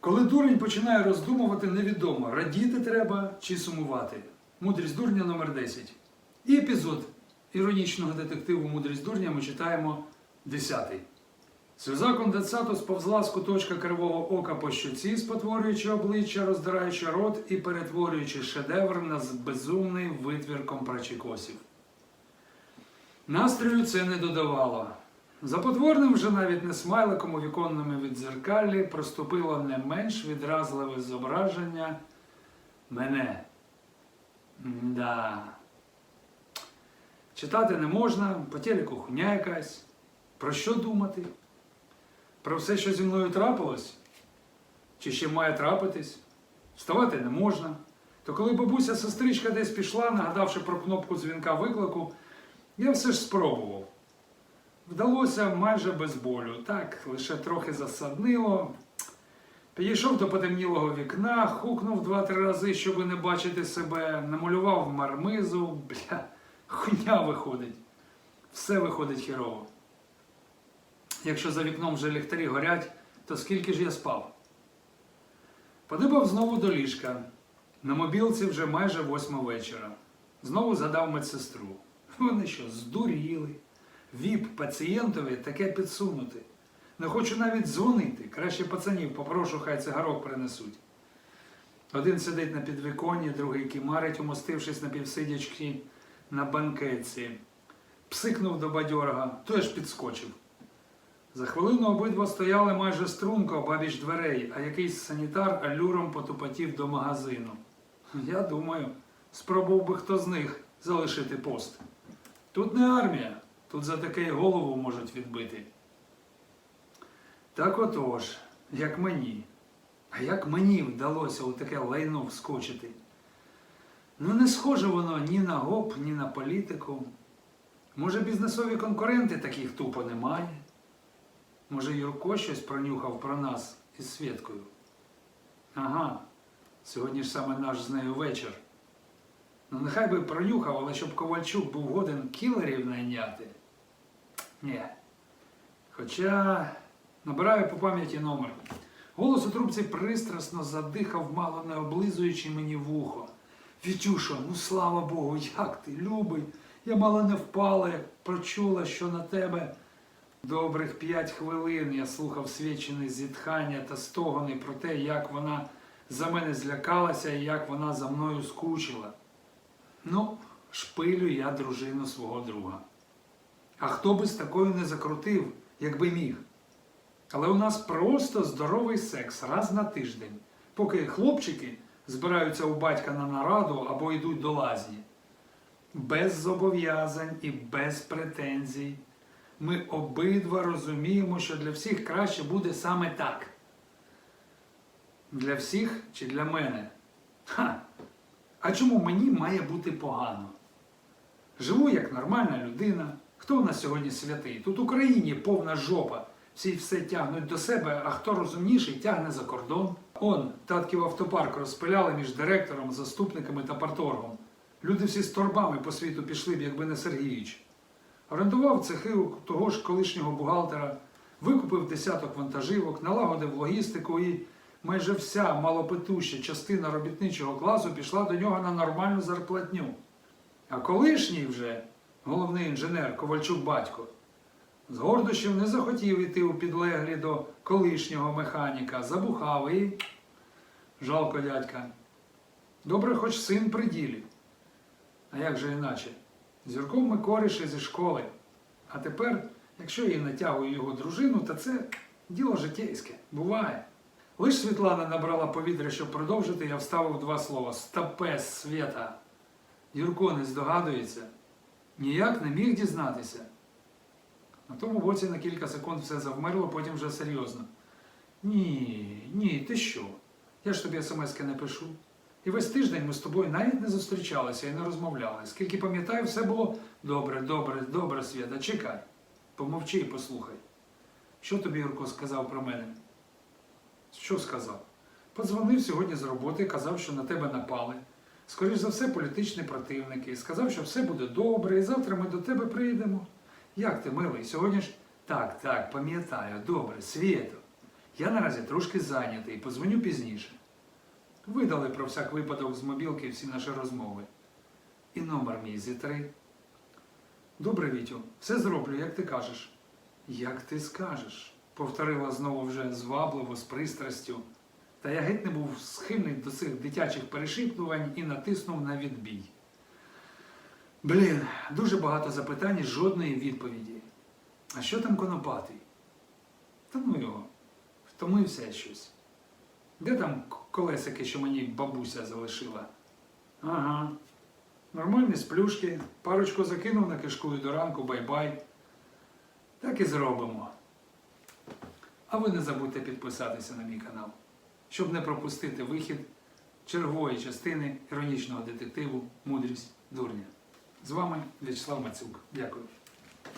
Коли дурень починає роздумувати, невідомо, радіти треба чи сумувати. Мудрість дурня номер 10. І епізод іронічного детективу Мудрість дурня ми читаємо 10. Сльоза конденсату сповзла з куточка кривого ока по щоці, спотворюючи обличчя, роздираючи рот і перетворюючи шедевр на безумний витвір компрачікосів. Настрою це не додавало. За потворним вже навіть не смайликом у віконному віддзеркалі проступило не менш відразливе зображення мене. Да. Читати не можна, по телеку хуйня якась. Про що думати? Про все, що зі мною трапилось? Чи ще має трапитись? Вставати не можна. То коли бабуся сестричка десь пішла, нагадавши про кнопку дзвінка виклику, я все ж спробував. Вдалося майже без болю. Так, лише трохи засаднило. Підійшов до потемнілого вікна, хукнув два-три рази, щоб не бачити себе, намалював мармизу. Бля, хуйня виходить. Все виходить хірово. Якщо за вікном вже ліхтарі горять, то скільки ж я спав? Подибав знову до ліжка. На мобілці вже майже восьма вечора. Знову згадав медсестру. Вони що, здуріли? Віп пацієнтові таке підсунути. Не хочу навіть дзвонити. Краще пацанів попрошу, хай цигарок принесуть. Один сидить на підвіконні, другий кімарить, умостившись на півсидячки на банкетці. Псикнув до бадьорга, той аж підскочив. За хвилину обидва стояли майже струнко обабіч дверей, а якийсь санітар алюром потупотів до магазину. Я думаю, спробував би хто з них залишити пост. Тут не армія, тут за таке голову можуть відбити. Так отож, як мені. А як мені вдалося у таке лайно вскочити? Ну, не схоже воно ні на гоп, ні на політику. Може, бізнесові конкуренти таких тупо немає? Може, Юрко щось пронюхав про нас із Свєткою? Ага, сьогодні ж саме наш з нею вечір. Ну, нехай би пронюхав, але щоб Ковальчук був годен кілерів найняти. Ні. Хоча набираю по пам'яті номер. Голос у трубці пристрасно задихав, мало не облизуючи мені вухо. Вітюшо, ну слава Богу, як ти, любий. Я мало не впала, як прочула, що на тебе. Добрих п'ять хвилин я слухав свідчене зітхання та стогони про те, як вона за мене злякалася і як вона за мною скучила. Ну, шпилю я дружину свого друга. А хто би з такою не закрутив, якби міг? Але у нас просто здоровий секс раз на тиждень, поки хлопчики збираються у батька на нараду або йдуть до лазні. Без зобов'язань і без претензій. Ми обидва розуміємо, що для всіх краще буде саме так. Для всіх чи для мене? Ха! А чому мені має бути погано? Живу як нормальна людина. Хто у нас сьогодні святий? Тут в Україні повна жопа. Всі все тягнуть до себе, а хто розумніший, тягне за кордон. Он, татків автопарк розпиляли між директором, заступниками та парторгом. Люди всі з торбами по світу пішли б, якби не Сергійович. Орендував цехи у того ж колишнього бухгалтера, викупив десяток вантажівок, налагодив логістику і майже вся малопетуща частина робітничого класу пішла до нього на нормальну зарплатню. А колишній вже, головний інженер Ковальчук батько, з гордощів не захотів іти у підлеглі до колишнього механіка, забухав і. Жалко дядька. Добре, хоч син при ділі. А як же іначе? З Юрком ми коріші зі школи. А тепер, якщо я натягую його дружину, то це діло житейське. Буває. Лиш Світлана набрала повітря, щоб продовжити, я вставив два слова Стапе свята. Юрко не здогадується. Ніяк не міг дізнатися. На тому боці на кілька секунд все завмерло, потім вже серйозно. Ні, ні, ти що? Я ж тобі смски не пишу. І весь тиждень ми з тобою навіть не зустрічалися і не розмовляли. Скільки пам'ятаю, все було добре, добре, добре, Свята, чекай. Помовчи і послухай. Що тобі Юрко сказав про мене? Що сказав? Подзвонив сьогодні з роботи, казав, що на тебе напали. Скоріш за все, політичні противники. Сказав, що все буде добре, і завтра ми до тебе прийдемо. Як ти, милий, сьогодні ж. Так, так, пам'ятаю, добре, Свєто. Я наразі трошки зайнятий, позвоню пізніше. Видали про всяк випадок з мобілки всі наші розмови. І номер мій зі три. Добре, Вітю, все зроблю, як ти кажеш. Як ти скажеш, повторила знову вже звабливо, з пристрастю. Та я геть не був схильний до цих дитячих перешіптувань і натиснув на відбій. Блін, дуже багато запитань і жодної відповіді. А що там конопатий? Та ну його, втомився щось. Де там колесики, що мені бабуся залишила? Ага. Нормальні сплюшки, парочку закинув на кишку і до ранку, бай-бай. Так і зробимо. А ви не забудьте підписатися на мій канал, щоб не пропустити вихід чергової частини іронічного детективу Мудрість дурня. З вами В'ячеслав Мацюк. Дякую.